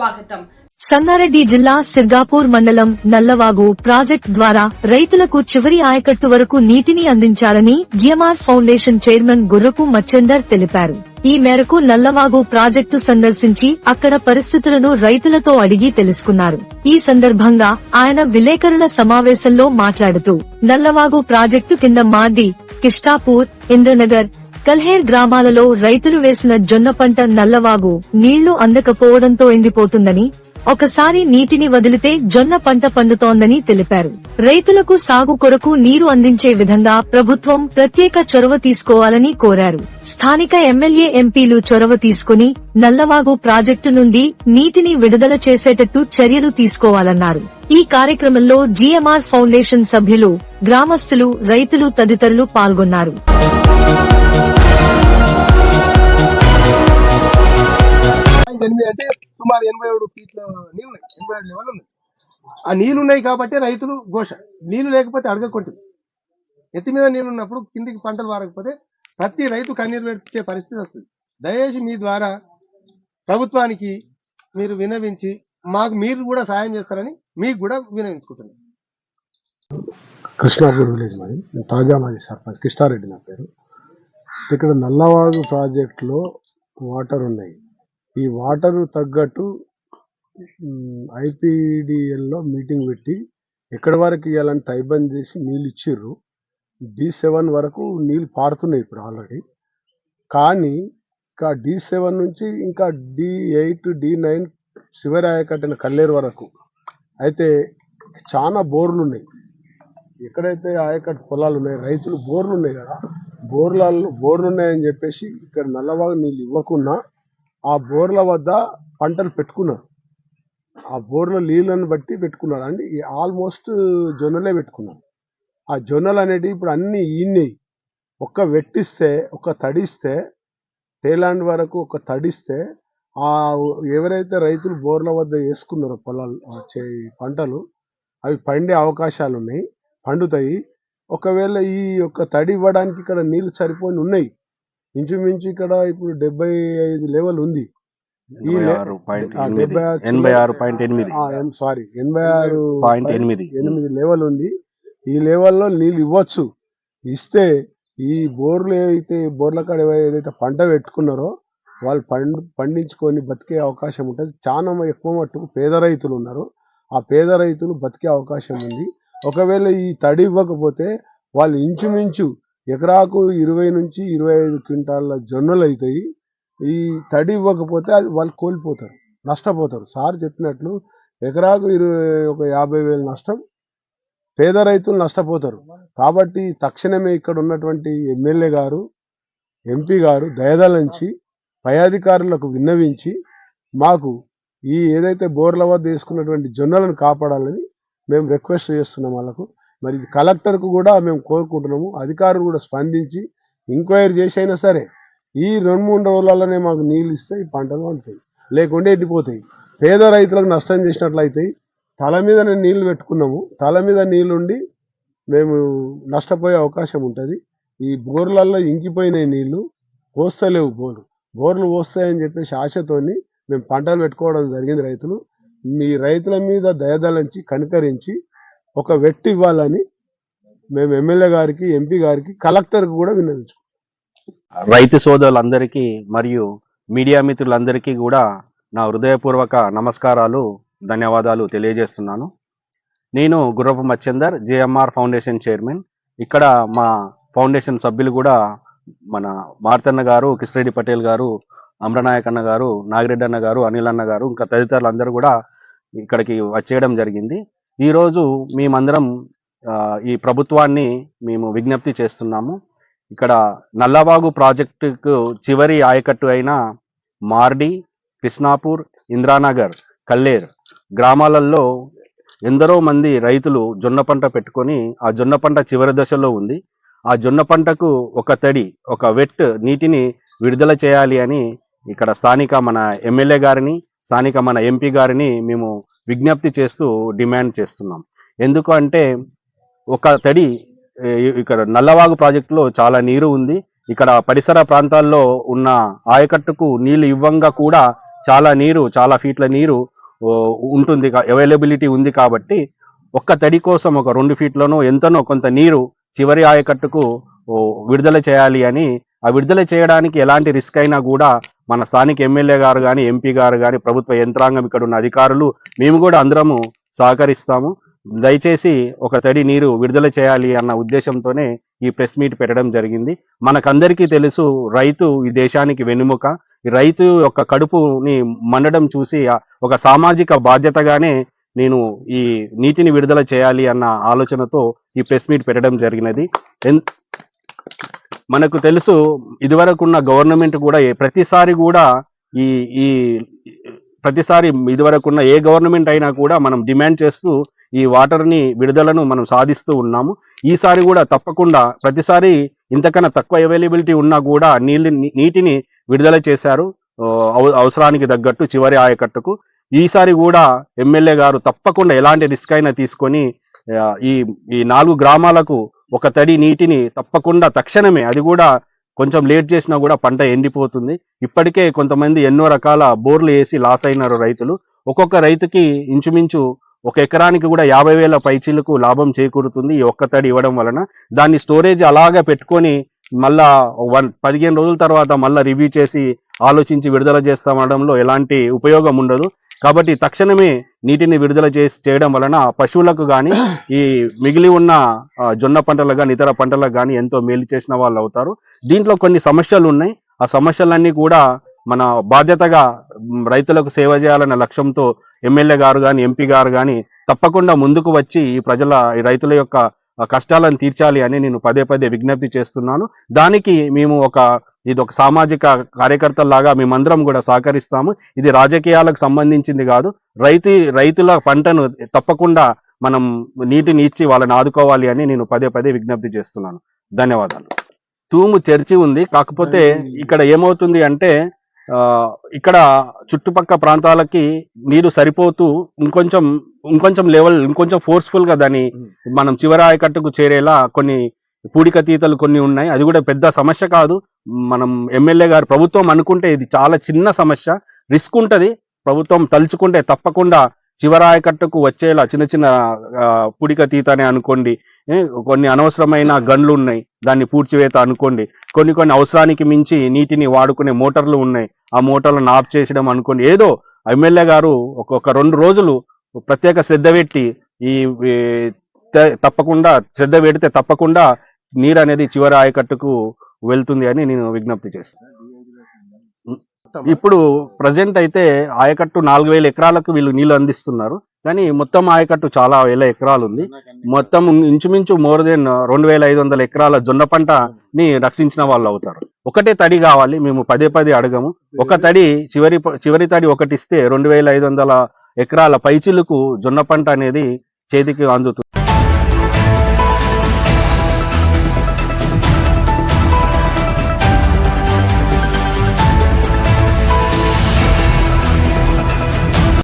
స్వాగతం. సంగారెడ్డి జిల్లా సిర్గాపూర్ మండలం నల్లవాగు ప్రాజెక్ట్ ద్వారా రైతులకు చివరి ఆయకట్టు వరకు నీటిని అందించాలని జిఎంఆర్ ఫౌండేషన్ చైర్మన్ గుర్రపు మచ్చెందర్ తెలిపారు. ఈ మేరకు నల్లవాగు ప్రాజెక్టు సందర్శించి అక్కడ పరిస్థితులను రైతులతో అడిగి తెలుసుకున్నారు. ఈ సందర్భంగా ఆయన విలేకరుల సమావేశంలో మాట్లాడుతూ నల్లవాగు ప్రాజెక్టు కింద మాది కిష్టాపూర్ ఇంద్రనగర్ కల్హేర్ గ్రామాలలో రైతులు వేసిన జొన్న పంట నల్లవాగు నీళ్ళు అందకపోవడంతో ఎండిపోతుందని ఒకసారి నీటిని వదిలితే జొన్న పంట పండుతోందని తెలిపారు. రైతులకు సాగు కొరకు నీరు అందించే విధంగా ప్రభుత్వం ప్రత్యేక చొరవ తీసుకోవాలని కోరారు. స్థానిక ఎమ్మెల్యే ఎంపీలు చొరవ తీసుకుని నల్లవాగు ప్రాజెక్టు నుండి నీటిని విడుదల చేసేటట్టు చర్యలు తీసుకోవాలన్నారు. ఈ కార్యక్రమంలో జీఎంఆర్ ఫౌండేషన్ సభ్యులు గ్రామస్తులు రైతులు తదితరులు పాల్గొన్నారు. ఎనిమిది అంటే సుమారు ఎనభై ఏడు ఫీట్ల నీళ్ళు ఉన్నాయి ఎనభై ఏడు లెవెల్ ఉన్నాయి. ఆ నీళ్ళు ఉన్నాయి కాబట్టి రైతులు ఘోష. నీళ్ళు లేకపోతే అడగకొట్టింది ఎత్తి మీద నీళ్ళు ఉన్నప్పుడు కిందికి పంటలు వారకపోతే ప్రతి రైతు కన్నీరు పెట్టే పరిస్థితి వస్తుంది. దయచేసి మీ ద్వారా ప్రభుత్వానికి మీరు వినవించి మాకు మీరు కూడా సాయం చేస్తారని మీకు కూడా వినవించుకుంటున్నాను కృష్ణాపూర్ విలేజ్ మాది. నేను తాజా మాజీ సర్పంచ్. కృష్ణారెడ్డి నా పేరు. ఇక్కడ నల్లవాగు ప్రాజెక్టులో వాటర్ ఉన్నాయి. ఈ వాటర్ తగ్గట్టు ఐపీడిఎల్లో మీటింగ్ పెట్టి ఎక్కడి వరకు ఇవ్వాలని తైబంద్ చేసి నీళ్ళు ఇచ్చిర్రు. డి సెవెన్ వరకు నీళ్ళు పారుతున్నాయి ఇప్పుడు ఆల్రెడీ. కానీ ఇంకా డి సెవెన్ నుంచి ఇంకా డి ఎయిట్ డి నైన్ చివరి ఆయకట్టిన కల్లేరు వరకు అయితే చాలా బోర్లు ఉన్నాయి ఎక్కడైతే ఆయకట్టు పొలాలు ఉన్నాయి రైతులు బోర్లు ఉన్నాయి కదా బోర్లలో బోర్లు ఉన్నాయని చెప్పేసి ఇక్కడ నల్లవాగు నీళ్ళు ఇవ్వకుండా ఆ బోర్ల వద్ద పంటలు పెట్టుకున్నారు. ఆ బోర్ల నీళ్ళను బట్టి పెట్టుకున్నారు. అంటే ఆల్మోస్ట్ జొన్నలే పెట్టుకున్నారు. ఆ జొన్నలు అనేటివి ఇప్పుడు అన్నీ ఈనాయి. ఒక్క వెట్టిస్తే ఒక తడిస్తే టేలాండ్ వరకు ఒక తడిస్తే ఆ ఎవరైతే రైతులు బోర్ల వద్ద వేసుకున్నారో పొలాలు చే- పంటలు అవి పండే అవకాశాలు ఉన్నాయి పండుతాయి. ఒకవేళ ఈ యొక్క తడి ఇవ్వడానికి ఇక్కడ నీళ్ళు సరిపోయి ఉన్నాయి ఇంచుమించు ఇక్కడ ఇప్పుడు డెబ్బై ఐదు లెవెల్ ఉంది. ఈ ఎనభై ఆరు ఎనిమిది. డెబ్బై ఆరు ఎనభై ఆరు పాయింట్ ఎనిమిది. సారీ ఎనభై ఆరు పాయింట్ ఎనిమిది. ఎనిమిది లెవెల్ ఉంది. ఈ లెవెల్లో నీళ్ళు ఇవ్వచ్చు. ఇస్తే ఈ బోర్లు ఏవైతే బోర్ల కాడ ఏదైతే పంట పెట్టుకున్నారో వాళ్ళు పండు పండించుకొని బతికే అవకాశం ఉంటుంది. చాలా ఎక్కువ మట్టుకు పేద రైతులు ఉన్నారు. ఆ పేద రైతులు బతికే అవకాశం ఉంది. ఒకవేళ ఈ తడి ఇవ్వకపోతే వాళ్ళు ఇంచుమించు ఎకరాకు ఇరవై నుంచి ఇరవై ఐదు క్వింటాల జొన్నలు అవుతాయి ఈ తడి ఇవ్వకపోతే అది వాళ్ళు కోల్పోతారు నష్టపోతారు. సార్ చెప్పినట్లు ఎకరాకు ఇరవై ఒక యాభై వేలు నష్టం పేద రైతులు నష్టపోతారు. కాబట్టి తక్షణమే ఇక్కడ ఉన్నటువంటి ఎమ్మెల్యే గారు ఎంపీ గారు దయదలంచి పై అధికారులకు విన్నవించి మాకు ఈ ఏదైతే బోర్ల వద్ద వేసుకున్నటువంటి జొన్నలను కాపాడాలని మేము రిక్వెస్ట్ చేస్తున్నాం వాళ్ళకు. మరి కలెక్టర్కు కూడా మేము కోరుకుంటున్నాము. అధికారులు కూడా స్పందించి ఎంక్వైరీ చేసి అయినా సరే ఈ రెండు మూడు రోజులలోనే మాకు నీళ్ళు ఇస్తే ఈ పంటలు ఉంటాయి లేకుంటే ఎండిపోతాయి పేద రైతులకు నష్టం చేసినట్లయితాయి తల మీద నీళ్ళు పెట్టుకున్నాము. తల మీద నీళ్ళు ఉండి మేము నష్టపోయే అవకాశం ఉంటుంది. ఈ బోర్లలో ఇంకిపోయినాయి నీళ్ళు పోస్తలేవు బోర్లు. బోర్లు పోస్తాయని చెప్పేసి ఆశతోని మేము పంటలు పెట్టుకోవడం జరిగింది రైతులు. మీ రైతుల మీద దయదలంచి కనికరించి ఒక వెట్టి ఇవ్వాలని మేము ఎమ్మెల్యే గారికి ఎంపీ గారికి కలెక్టర్కి కూడా విన్నవించుకున్నాం రైతు సోదరులందరికీ మరియు మీడియా మిత్రులందరికీ కూడా నా హృదయపూర్వక నమస్కారాలు ధన్యవాదాలు తెలియజేస్తున్నాను. నేను గుర్రపు మచ్చందర్ జేఎంఆర్ ఫౌండేషన్ చైర్మన్. ఇక్కడ మా ఫౌండేషన్ సభ్యులు కూడా మన మార్తన్న గారు కిష్రెడ్డి పటేల్ గారు అమరనాయక్ అన్న గారు నాగిరెడ్డి అన్న గారు అనిల్ అన్న గారు ఇంకా తదితరులు అందరూ కూడా ఇక్కడికి వచ్చేయడం జరిగింది. ఈరోజు మేమందరం ఈ ప్రభుత్వాన్ని మేము విజ్ఞప్తి చేస్తున్నాము. ఇక్కడ నల్లవాగు ప్రాజెక్టుకు చివరి ఆయకట్టు అయిన మార్డి కృష్ణాపూర్ ఇంద్రానగర్ కల్లేర్ గ్రామాలలో ఎందరో మంది రైతులు జొన్న పంట పెట్టుకొని ఆ జొన్న పంట చివరి దశలో ఉంది. ఆ జొన్న పంటకు ఒక తడి ఒక వెట్ నీటిని విడుదల చేయాలి అని ఇక్కడ స్థానిక మన ఎమ్మెల్యే గారిని స్థానిక మన ఎంపీ గారిని మేము విజ్ఞప్తి చేస్తూ డిమాండ్ చేస్తున్నాం. ఎందుకు అంటే ఒక తడి ఇక్కడ నల్లవాగు ప్రాజెక్టులో చాలా నీరు ఉంది. ఇక్కడ పరిసర ప్రాంతాల్లో ఉన్న ఆయకట్టుకు నీళ్ళు ఇవ్వంగా కూడా చాలా నీరు చాలా ఫీట్ల నీరు ఉంటుంది అవైలబిలిటీ ఉంది కాబట్టి ఒక్క తడి కోసం ఒక రెండు ఫీట్లను ఎంతనో కొంత నీరు చివరి ఆయకట్టుకు విడుదల చేయాలి అని. ఆ విడుదల చేయడానికి ఎలాంటి రిస్క్ అయినా కూడా మన స్థానిక ఎమ్మెల్యే గారు కానీ ఎంపీ గారు కానీ ప్రభుత్వ యంత్రాంగం ఇక్కడ ఉన్న అధికారులు మేము కూడా అందరము సహకరిస్తాము. దయచేసి ఒక తడి నీరు విడుదల చేయాలి అన్న ఉద్దేశంతోనే ఈ ప్రెస్ మీట్ పెట్టడం జరిగింది. మనకందరికీ తెలుసు రైతు ఈ దేశానికి వెన్నుముక. ఈ రైతు యొక్క కడుపుని మండడం చూసి ఒక సామాజిక బాధ్యతగానే నేను ఈ నీటిని విడుదల చేయాలి అన్న ఆలోచనతో ఈ ప్రెస్ మీట్ పెట్టడం జరిగినది. ఎన్- మనకు తెలుసు ఇదివరకున్న గవర్నమెంట్ కూడా ప్రతిసారి కూడా ఈ ఈ ప్రతిసారి ఇదివరకున్న ఏ గవర్నమెంట్ అయినా కూడా మనం డిమాండ్ చేస్తూ ఈ వాటర్ని విడుదలను మనం సాధిస్తూ ఉన్నాము. ఈసారి కూడా తప్పకుండా ప్రతిసారి ఇంతకన్నా తక్కువ అవైలబిలిటీ ఉన్నా కూడా నీళ్ళు నీటిని విడుదల చేశారు. అవ- అవసరానికి తగ్గట్టు చివరి ఆయకట్టుకు. ఈసారి కూడా ఎమ్మెల్యే గారు తప్పకుండా ఎలాంటి రిస్క్ అయినా తీసుకొని ఈ ఈ నాలుగు గ్రామాలకు ఒక తడి నీటిని తప్పకుండా తక్షణమే అది కూడా కొంచెం లేట్ చేసినా కూడా పంట ఎండిపోతుంది. ఇప్పటికే కొంతమంది ఎన్నో రకాల బోర్లు వేసి లాస్ అయినారు రైతులు. ఒక్కొక్క రైతుకి ఇంచుమించు ఒక ఎకరానికి కూడా యాభై వేల పైచీలకు లాభం చేకూరుతుంది ఈ ఒక్క తడి ఇవ్వడం వలన. దాన్ని స్టోరేజ్ అలాగా పెట్టుకొని మళ్ళా వన్ పదిహేను రోజుల తర్వాత మళ్ళీ రివ్యూ చేసి ఆలోచించి విడుదల చేస్తామనడంలో ఎలాంటి ఉపయోగం ఉండదు. కాబట్టి తక్షణమే నీటిని విడుదల చేసి చేయడం వలన పశువులకు కానీ ఈ మిగిలి ఉన్న జొన్న పంటలకు కానీ ఇతర పంటలకు కానీ ఎంతో మేలు చేసిన వాళ్ళు అవుతారు. దీంట్లో కొన్ని సమస్యలు ఉన్నాయి. ఆ సమస్యలన్నీ కూడా మన బాధ్యతగా రైతులకు సేవ చేయాలన్న లక్ష్యంతో ఎమ్మెల్యే గారు కానీ ఎంపీ గారు కానీ తప్పకుండా ముందుకు వచ్చి ఈ ప్రజల ఈ రైతుల యొక్క కష్టాలను తీర్చాలి అని నేను పదే పదే విజ్ఞప్తి చేస్తున్నాను. దానికి మేము ఒక ఇది ఒక సామాజిక కార్యకర్తలాగా మేమందరం కూడా సహకరిస్తాము. ఇది రాజకీయాలకు సంబంధించింది కాదు. రైతు రైతుల పంటను తప్పకుండా మనం నీటిని ఇచ్చి వాళ్ళని ఆదుకోవాలి అని నేను పదే పదే విజ్ఞప్తి చేస్తున్నాను. ధన్యవాదాలు. తూము చర్చి ఉంది. కాకపోతే ఇక్కడ ఏమవుతుంది అంటే ఆ, ఇక్కడ చుట్టుపక్క ప్రాంతాలకి నీరు సరిపోతూ ఇంకొంచెం ఇంకొంచెం లెవెల్ ఇంకొంచెం ఫోర్స్ఫుల్గా దాన్ని మనం చివరి ఆయకట్టుకు చేరేలా కొన్ని పూడికతీతలు కొన్ని ఉన్నాయి. అది కూడా పెద్ద సమస్య కాదు. మనం ఎమ్మెల్యే గారు ప్రభుత్వం అనుకుంటే ఇది చాలా చిన్న సమస్య. రిస్క్ ఉంటుంది. ప్రభుత్వం తలుచుకుంటే తప్పకుండా చివరాయకట్టుకు వచ్చేలా చిన్న చిన్న పుడికతీత అని అనుకోండి. కొన్ని అనవసరమైన గన్లు ఉన్నాయి. దాన్ని పూడ్చివేత అనుకోండి. కొన్ని కొన్ని అవసరానికి మించి నీటిని వాడుకునే మోటార్లు ఉన్నాయి. ఆ మోటార్లను ఆఫ్ చేసడం అనుకోండి. ఏదో ఎమ్మెల్యే గారు ఒక్కొక్క రెండు రోజులు ప్రత్యేక శ్రద్ధ పెట్టి ఈ ఈ త- తప్పకుండా శ్రద్ధ పెడితే తప్పకుండా నీరు అనేది చివరి ఆయకట్టుకు వెళ్తుంది అని నేను విజ్ఞప్తి చేస్తాను. ఇప్పుడు ప్రజెంట్ అయితే ఆయకట్టు నాలుగు వేల ఎకరాలకు వీళ్ళు నీళ్ళు అందిస్తున్నారు. కానీ మొత్తం ఆయకట్టు చాలా వేల ఎకరాలు ఉంది మొత్తం ఇంచుమించు మోర్ దెన్ రెండు వేల ఐదు వందల ఎకరాల జొన్న పంటని రక్షించిన వాళ్ళు అవుతారు. ఒకటే తడి కావాలి మేము పదే పదే అడగము. ఒక తడి చివరి చివరి తడి ఒకటి ఇస్తే రెండు వేల ఐదు వందల ఎకరాల పైచిలకు జొన్న పంట అనేది చేతికి అందుతుంది.